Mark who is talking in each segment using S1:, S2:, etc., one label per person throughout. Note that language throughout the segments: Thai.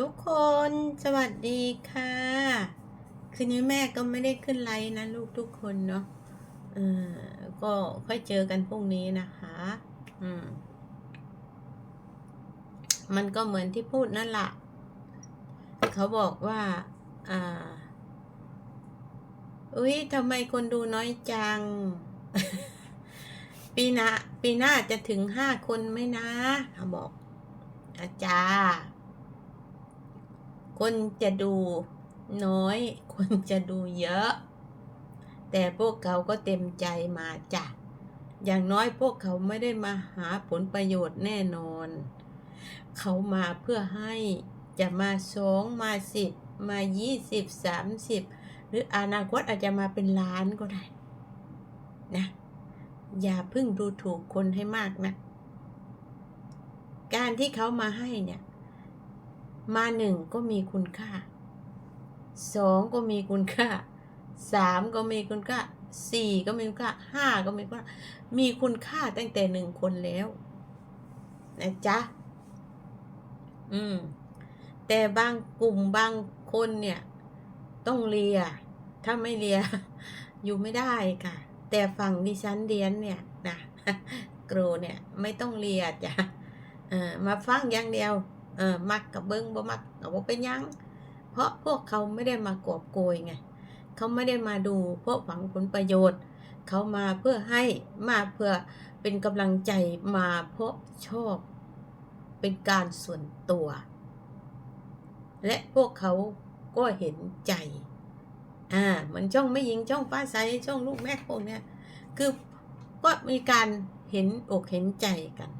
S1: ทุกคนสวัสดีค่ะ คืนนี้แม่ก็ไม่ได้ขึ้นไลน์นะลูกทุกคนเนาะเออก็ค่อยเจอกันพรุ่งนี้นะคะ อืม มันก็เหมือนที่พูดนั่นแหละเขาบอกว่า อ่า อุ้ยทำไมคนดูน้อยจัง ปีหน้าปีหน้าจะถึงห้าคนไหมนะเขาบอกอาจารย์ คนจะดูน้อย คนจะดูเยอะ แต่พวกเขาก็เต็มใจมาจ้ะอย่างน้อยพวกเขาไม่ได้มาหาผลประโยชน์แน่นอน เขามาเพื่อให้จะมาสองมาสิบมายี่สิบสามสิบหรืออนาคตอาจจะมาเป็นล้านก็ได้นะอย่าเพิ่งดูถูกคนให้มากนะ การที่เขามาให้เนี่ย มาหนึ่งก็มีคุณค่าสองก็มีคุณค่าสามก็มีคุณค่าสี่ก็มีคุณค่าห้าก็มีคุณค่ามีคุณค่าตั้งแต่หนึ่งคนแล้วนะจ๊ะ อืม แต่บางกลุ่มบางคนเนี่ย ต้องเลีย ถ้าไม่เลีย อยู่ไม่ได้ค่ะ แต่ฝั่งดิฉันเรียนเนี่ยนะครูเนี่ย ไม่ต้องเลียจ้ะเออมาฟังอย่างเดียว เออมักกับเบิ้งบ่มักกับบ่เป็นยังเพราะพวกเขาไม่ได้มากอบโกยไงเขาไม่ได้มาดูเพราะหวังผลประโยชน์ เขามาเพื่อให้มาเพื่อเป็นกำลังใจมาเพราะชอบ เป็นการส่วนตัว และพวกเขาก็เห็นใจอ่าเหมือนช่องไม่ยิงช่องฟ้าใสช่องลูกแม่พวกเนี้ยคือก็มีการเห็นอกเห็นใจกัน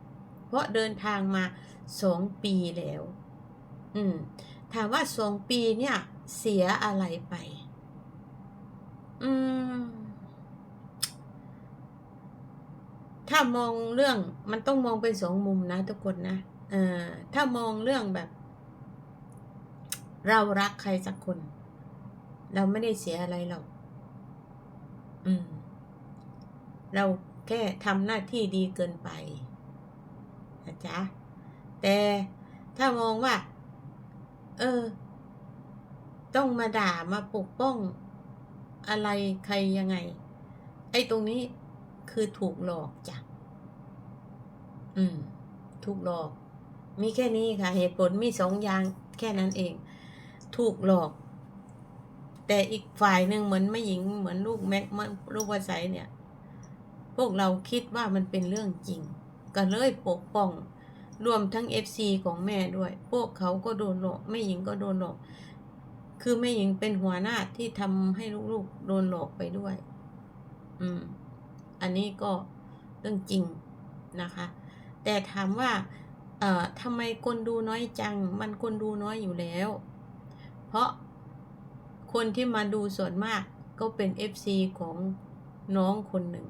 S1: เพราะเดินทางมา สองปีแล้ว อืม ถามว่าสองปีเนี่ย เสียอะไรไป อืม ถ้ามองเรื่องมันต้องมองเป็นสองมุมนะทุกคนนะ เอ่อ ถ้ามองเรื่องแบบ เรารักใครสักคน เราไม่ได้เสียอะไรหรอก อืม เราแค่ทำหน้าที่ดีเกินไปนะจ๊ะ แต่ถ้ามองว่า เออ ต้องมาด่ามาปกป้อง อะไรใครยังไง ไอ้ตรงนี้คือถูกหลอกจ้ะ อืม ถูกหลอก มีแค่นี้ค่ะ เหตุผลมีสองอย่างแค่นั้นเอง ถูกหลอก แต่อีกฝ่ายหนึ่งเหมือนไม่หญิงเหมือนลูกแม็กมันลูกวาไซเนี่ย พวกเราคิดว่ามันเป็นเรื่องจริง ก็เลยปกป้อง รวมทั้ง FC ของแม่ด้วย พวกเขาก็โดนหลอกแม่หญิงก็โดนหลอก คือแม่หญิงเป็นหัวหน้าที่ทำให้ลูกๆโดนหลอกไปด้วย อืม อันนี้ก็เรื่องจริงนะคะ แต่ถามว่า เอ่อทำไมคนดูน้อยจัง มันคนดูน้อยอยู่แล้ว เพราะคนที่มาดูส่วนมากก็เป็น FC ของน้องคนหนึ่ง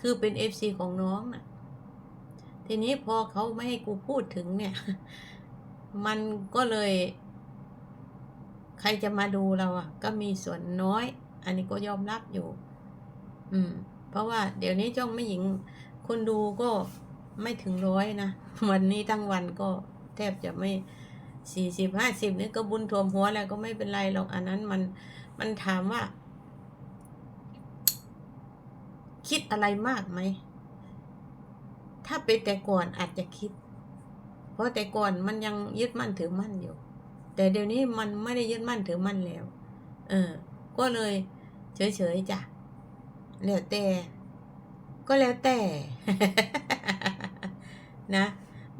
S1: คือเป็น FC ของน้องน่ะ ทีนี้พอเขาไม่ให้กูพูดถึงเนี่ย มันก็เลย ใครจะมาดูเราอะ ก็มีส่วนน้อย อันนี้ก็ยอมรับอยู่ อืม เพราะว่าเดี๋ยวนี้จ้องไม่หญิง คนดูก็ไม่ถึงร้อยนะ วันนี้ทั้งวันก็แทบจะไม่สี่สิบห้าสิบนี่ก็บุญทวมหัวแล้วก็ไม่เป็นไรหรอกอันนั้นมันมันถามว่า คิดอะไรมากไหม ถ้าเป็นแต่ก่อนอาจจะคิด เพราะแต่ก่อนมันยังยึดมั่นถือมั่นอยู่ แต่เดี๋ยวนี้มันไม่ได้ยึดมั่นถือมั่นแล้ว เออ ก็เลยเฉยๆจ้ะแล้วแต่ก็แล้วแต่ นะ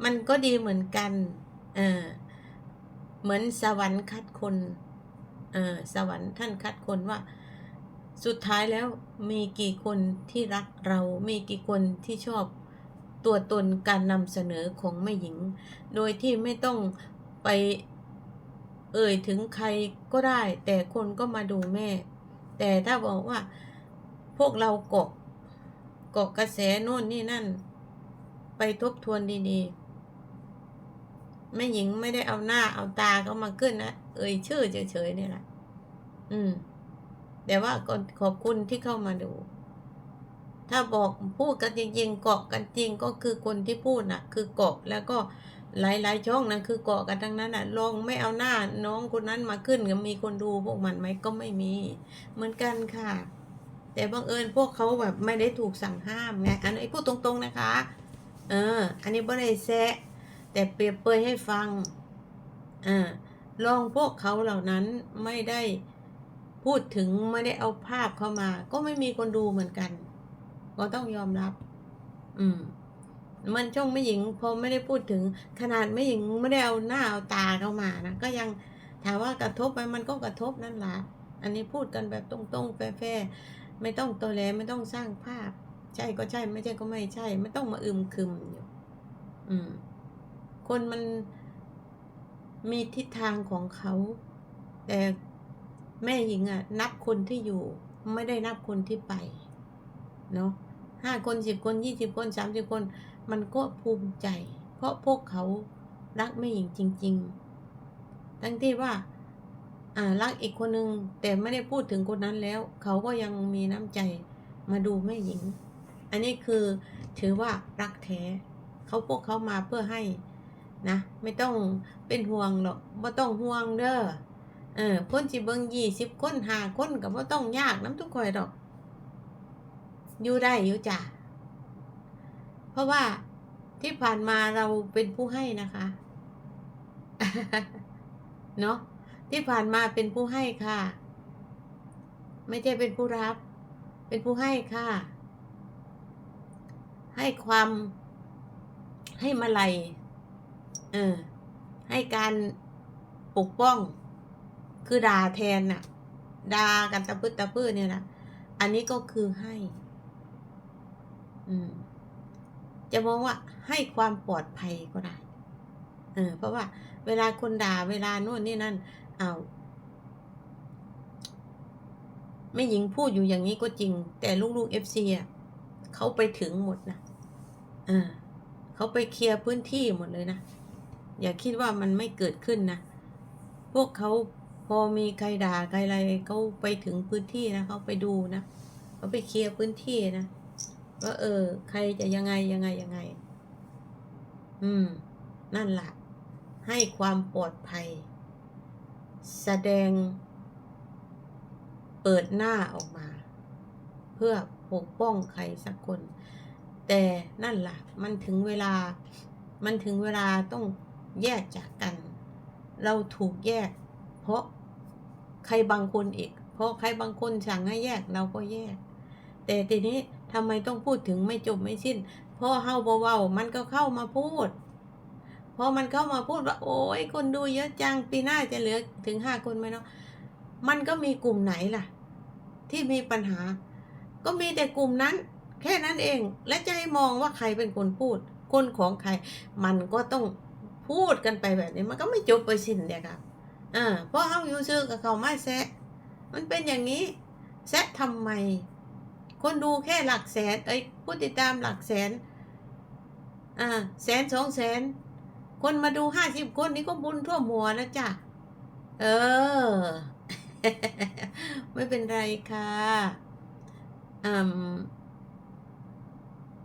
S1: มันก็ดีเหมือนกัน เออ เหมือนสวรรค์คัดคน เออ สวรรค์ท่านคัดคนว่า สุดท้ายแล้วมีกี่คนที่รักเรา มีกี่คนที่ชอบ ตัวตนการนำเสนอของแม่หญิง โดยที่ไม่ต้องไปเอ่ยถึงใครก็ได้ แต่คนก็มาดูแม่ แต่ถ้าบอกว่าพวกเราเกาะเกาะกระแสโน่นนี่นั่น ไปทบทวนดีๆแม่หญิงไม่ได้เอาหน้าเอาตาเขามาขึ้นนะเอ่ยชื่อเฉยๆนี่แหละอืม แต่ว่าขอบคุณที่เข้ามาดู ถ้าบอกพูดกันจริงๆเกาะกันจริงก็คือคนที่พูดน่ะ คือเกาะแล้วก็หลายๆช่องนะคือเกาะกันทั้งนั้นอะลองไม่เอาหน้าน้องคนนั้นมาขึ้นกับมีคนดูพวกมันไหมก็ไม่มี เหมือนกันค่ะ แต่บังเอิญพวกเขาแบบไม่ได้ถูกสั่งห้ามไงอันนี้พูดตรงๆนะคะ เออ อันนี้ไม่ได้แซะแต่เปรียบเปยให้ฟังอ่าลองพวกเขาเหล่านั้นไม่ได้พูดถึงไม่ได้เอาภาพเข้ามา ก็ไม่มีคนดูเหมือนกัน ก็ต้องยอมรับ อืม มันช่องไม่หญิงพอไม่ได้พูดถึง ขนาดไม่หญิงไม่ได้เอาหน้าเอาตาเข้ามานะก็ยังถามว่ากระทบไหมมันก็กระทบนั่นแหละอันนี้พูดกันแบบตรงๆแฟร์ๆไม่ต้องตัวแลไม่ต้องสร้างภาพ ใช่ก็ใช่ ไม่ใช่ก็ไม่ใช่ ไม่ต้องมาอึมครึมอยู่อืม คนมันมีทิศทางของเขา แต่แม่หญิงอะนับคนที่อยู่ ไม่ได้นับคนที่ไป เนาะ ห้าคนสิบคนยี่สิบคนสามสิบคน มันก็ภูมิใจ เพราะพวกเขารักแม่หญิงจริง ๆ ทั้งที่ว่าอ่ารักอีกคนนึงแต่ไม่ได้พูดถึงคนนั้นแล้ว เขาก็ยังมีน้ำใจมาดูแม่หญิง อันนี้คือถือว่ารักแท้เขาพวกเขามาเพื่อให้นะ ไม่ต้องเป็นห่วงหรอกไม่ต้องห่วงเด้อเออคนสิเบิงยี่สิบคนหาคนกับว่าต้องยากน้ำทุกคนดอก อยู่ได้อยู่จ้ะเพราะว่าที่ผ่านมาเราเป็นผู้ให้นะคะ เนาะที่ผ่านมาเป็นผู้ให้ค่ะ ไม่ใช่เป็นผู้รับ เป็นผู้ให้ค่ะ ให้ความให้มาลัยเออ ให้การปกป้อง คือด่าแทนน่ะด่ากันตะพื้ตะพื้เนี่ยนะอันนี้ก็คือให้ จะมองว่าให้ความปลอดภัยก็ได้ เออ เพราะว่าเวลาคนด่าเวลาโน่นนี่นั่น เอาไม่หญิงพูดอยู่อย่างนี้ก็จริง แต่ลูกๆเอฟซีอะเขาไปถึงหมดนะเออเขาไปเคลียร์พื้นที่หมดเลยนะ อย่าคิดว่ามันไม่เกิดขึ้นนะ พวกเขาพอมีใครด่าใครอะไรเขาไปถึงพื้นที่นะเขาไปดูนะเขาไปเคลียร์พื้นที่นะ ว่าเออ ใครจะยังไงยังไงยังไง อืม นั่นแหละให้ความปลอดภัย แสดง เปิดหน้าออกมา เพื่อปกป้องใครสักคน แต่นั่นแหละมันถึงเวลา มันถึงเวลาต้องแยกจากกัน เราถูกแยก เพราะใครบางคนอีก เพราะใครบางคนสั่งให้แยกเราก็แยก แต่ทีนี้ ทำไมต้องพูดถึงไม่จบไม่สิ้นเพราะเฮาเบาๆมันก็เข้ามาพูดพอมันเข้ามาพูดว่า โอ้ยคนดูเยอะจังปีหน้าจะเหลือถึงห้าคนไหมเนาะมันก็มีกลุ่มไหนล่ะ ที่มีปัญหา ก็มีแต่กลุ่มนั้น แค่นั้นเอง และจะให้มองว่าใครเป็นคนพูด คนของใคร มันก็ต้องพูดกันไปแบบนี้ มันก็ไม่จบไปสิ้นเดียครับอ่าเพราะเฮาอยู่ซื้อกับเขาไม่แซะ มันเป็นอย่างนี้ แซะทำไม คนดูแค่หลักแสนเอ้ยผู้ติดตามหลักแสน อ่า แสนสองแสน คนมาดูห้าสิบคนนี้ก็บุญทั่วหัวแล้วจ้ะเออ ไม่เป็นไรค่ะอืม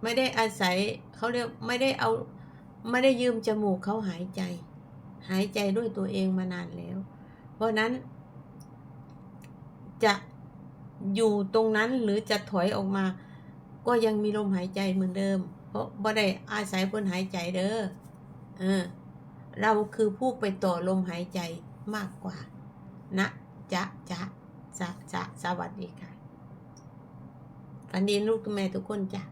S1: ไม่ได้อาศัยเขาเรียกไม่ได้เอา ไม่ได้ยืมจมูกเขาหายใจ หายใจด้วยตัวเองมานานแล้ว เพราะนั้นจะ อยู่ตรงนั้นหรือจะถอยออกมา ก็ยังมีลมหายใจเหมือนเดิม เพราะบ่ได้อาศัยเพิ่นหายใจเด้อเออเราคือผู้ไปต่อลมหายใจมากกว่า นะจ๊ะจ๊ะจะจะสวัสดีค่ะฝันดีลูกแม่ทุกคนจ้ะ